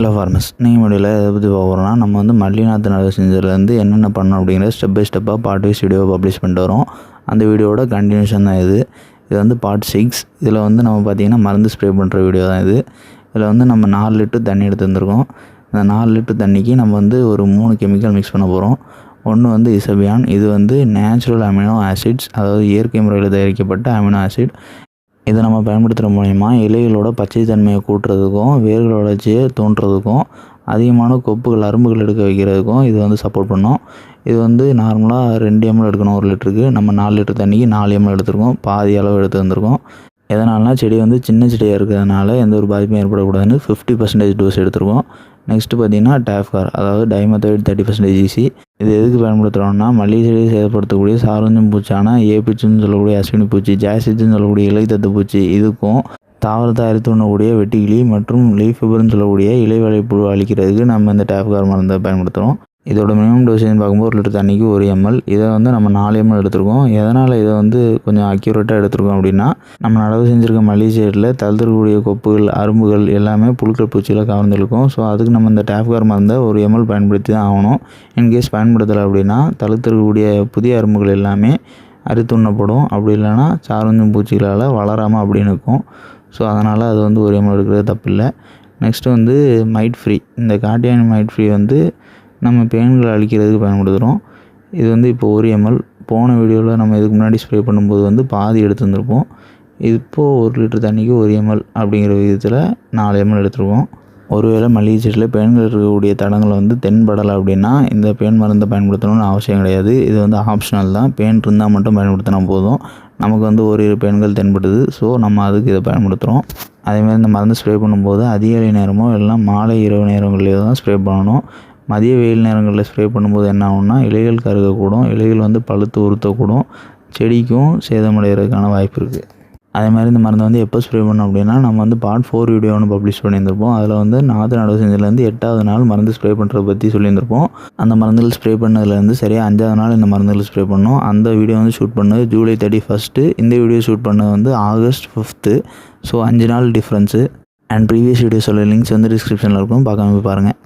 Hello ஃபார்மஸ் நீங்கள் முடியல எதை பற்றி போகிறோம்னா நம்ம வந்து மல்லிநாத் நடவு செஞ்சதுலேருந்து என்னென்ன பண்ணோம் அப்படிங்கிறத ஸ்டெப் பை ஸ்டெப்பாக பார்ட் வைஸ் வீடியோ பப்ளிஷ் பண்ணிட்டு வரோம். அந்த வீடியோட கண்டினியூஷன் தான் இது. இது வந்து பார்ட் சிக்ஸ் இதில் வந்து நம்ம பார்த்திங்கன்னா மருந்து ஸ்ப்ரே பண்ணுற வீடியோ தான் இது. இதில் வந்து நம்ம நாலு லிட்டர் தண்ணி எடுத்து வந்திருக்கோம். இந்த நாலு லிட்டர் தண்ணிக்கு நம்ம வந்து ஒரு மூணு கெமிக்கல் மிக்ஸ் பண்ண போகிறோம் ஒன்று வந்து இசபியான் இது வந்து நேச்சுரல் அமினோ ஆசிட்ஸ் அதாவது இயற்கை முறையில் தயாரிக்கப்பட்ட அமினோ ஆசிட் இதை நம்ம பயன்படுத்துகிற மூலயமா இலைகளோட பச்சை தன்மையை கூட்டுறதுக்கும் வேர்கள் வளர்ச்சியை தோன்றதுக்கும் அதிகமான கொப்புகள் அரும்புகள் எடுக்க வைக்கிறதுக்கும் இது வந்து சப்போர்ட் பண்ணும். இது வந்து நார்மலாக ரெண்டு எம்எல் எடுக்கணும் ஒரு லிட்டருக்கு நம்ம நாலு லிட்டர் தண்ணிக்கு நாலு எம்எல் எடுத்துருக்கோம். பாதி அளவு எடுத்து வந்திருக்கோம். எதனால்னா செடி வந்து சின்ன செடியாக இருக்கிறதுனால எந்த ஒரு பாதிப்பும் ஏற்படக்கூடாதுன்னு ஃபிஃப்டி பர்சன்டேஜ் டோஸ் எடுத்திருக்கோம். நெக்ஸ்ட்டு பார்த்தீங்கன்னா டேஃப்கார் அதாவது டைமத்தோயிட் தேர்ட்டி பர்சன்டேஜ் ஈசி இது எதுக்கு பயன்படுத்துகிறோம்னா மல்லிகை செடியை சேதப்படுத்தக்கூடிய சாரஞ்சம் பூச்சான ஏபிச்சுன்னு சொல்லக்கூடிய அஸ்வினி பூச்சி ஜாசிச்சுன்னு சொல்லக்கூடிய இலை தத்து பூச்சி இதுக்கும் தாவரத்தை அரித்து உண்ணக்கூடிய வெட்டிக்கிளி மற்றும் லீஃப் ஃபிபர்னு சொல்லக்கூடிய இலை புழு அழிக்கிறதுக்கு நம்ம இந்த டேஃப்கார் மருந்தை பயன்படுத்துகிறோம் இதோட மினிமம் டோசேஜ் பார்க்கும்போது ஒரு லிட்டர் தண்ணிக்கு ஒரு எம்எல் இதை வந்து நம்ம நாலு எம்எல் எடுத்திருக்கோம். எதனால் இதை வந்து கொஞ்சம் அக்யூரேட்டாக எடுத்திருக்கோம் அப்படின்னா நம்ம நடவு செஞ்சுருக்க மல்லிகை செடியில் தழுத்திருக்கக்கூடிய கொப்புகள் அரும்புகள் எல்லாமே புழுக்கள் பூச்சியில் கவர்ந்துருக்கும் ஸோ அதுக்கு நம்ம இந்த டேப்கார் மருந்தை ஒரு எம்எல் பயன்படுத்தி தான் ஆகணும். இன்கேஸ் பயன்படுத்தலை அப்படின்னா தழுத்திருக்கக்கூடிய புதிய அரும்புகள் எல்லாமே அரித்துண்ணப்படும். அப்படி இல்லைன்னா சாரஞ்சும் பூச்சிகளால் வளராமல் அப்படின்னு இருக்கும் ஸோ அதனால் அது வந்து ஒரு எம்எல் எடுக்கிறது தப்பில்லை. நெக்ஸ்ட்டு வந்து மைட் ஃப்ரீ இந்த காட்டியானி மைட் ஃப்ரீ வந்து நம்ம பேன்களை அழிக்கிறதுக்கு பயன்படுத்துகிறோம். இது வந்து இப்போ ஒரு எம்எல் போன வீடியோவில் நம்ம இதுக்கு முன்னாடி ஸ்ப்ரே பண்ணும்போது வந்து பாதி எடுத்து வந்திருப்போம் இப்போது ஒரு லிட்டர் தண்ணிக்கு ஒரு எம்எல் அப்படிங்கிற விதத்தில் நாலு எம்எல் எடுத்துருக்கோம். ஒருவேளை மளிகை செடியில் பேன்கள் இருக்கக்கூடிய தடங்களை வந்து தென்படலை அப்படின்னா இந்த பேன் மருந்தை பயன்படுத்தணும்னு அவசியம் கிடையாது. இது வந்து ஆப்ஷனல் தான். பேன் இருந்தால் மட்டும் பயன்படுத்தினா போதும். நமக்கு வந்து ஒரு இரு பேன்கள் தென்படுது. ஸோ நம்ம அதுக்கு இதை பயன்படுத்துகிறோம் அதேமாதிரி இந்த மருந்து ஸ்ப்ரே பண்ணும்போது அதிகாலை நேரமோ இல்லைனா மாலை இரவு நேரங்களில் தான் ஸ்ப்ரே பண்ணணும். மதிய வெயில் நேரங்களில் ஸ்ப்ரே பண்ணும்போது என்ன ஆகும்னா இலைகள் கருகக்கூடும். இலைகள் வந்து பழுத்து உறுத்தக்கூடும். செடிக்கும் சேதமடைகிறதுக்கான வாய்ப்பு இருக்குது அதே மாதிரி இந்த மருந்தை வந்து எப்போ ஸ்ப்ரே பண்ணோம் அப்படின்னா நம்ம வந்து பார்ட் ஃபோர் வீடியோ ஒன்று பப்ளிஷ் பண்ணியிருந்திருப்போம். அதில் வந்து நாற்று நடவு செஞ்சதுலேருந்து எட்டாவது நாள் மருந்து ஸ்ப்ரே பண்ணுறத பற்றி சொல்லியிருந்திருப்போம். அந்த மருந்துகள் ஸ்ப்ரே பண்ணதுலேருந்து சரியாக அஞ்சாவது நாள் இந்த மருந்துகள் ஸ்ப்ரே பண்ணோம். அந்த வீடியோ வந்து ஷூட் பண்ணது ஜூலை தேர்ட்டி ஃபஸ்ட்டு இந்த வீடியோ ஷூட் பண்ணது வந்து ஆகஸ்ட் ஃபிஃப்த்து ஸோ அஞ்சு நாள் டிஃப்ரென்ஸு அண்ட் ப்ரீவியஸ் வீடியோஸோட லிங்க்ஸ் வந்து டிஸ்கிரிப்ஷனில் இருக்கும். பார்க்காம போய் பாருங்கள்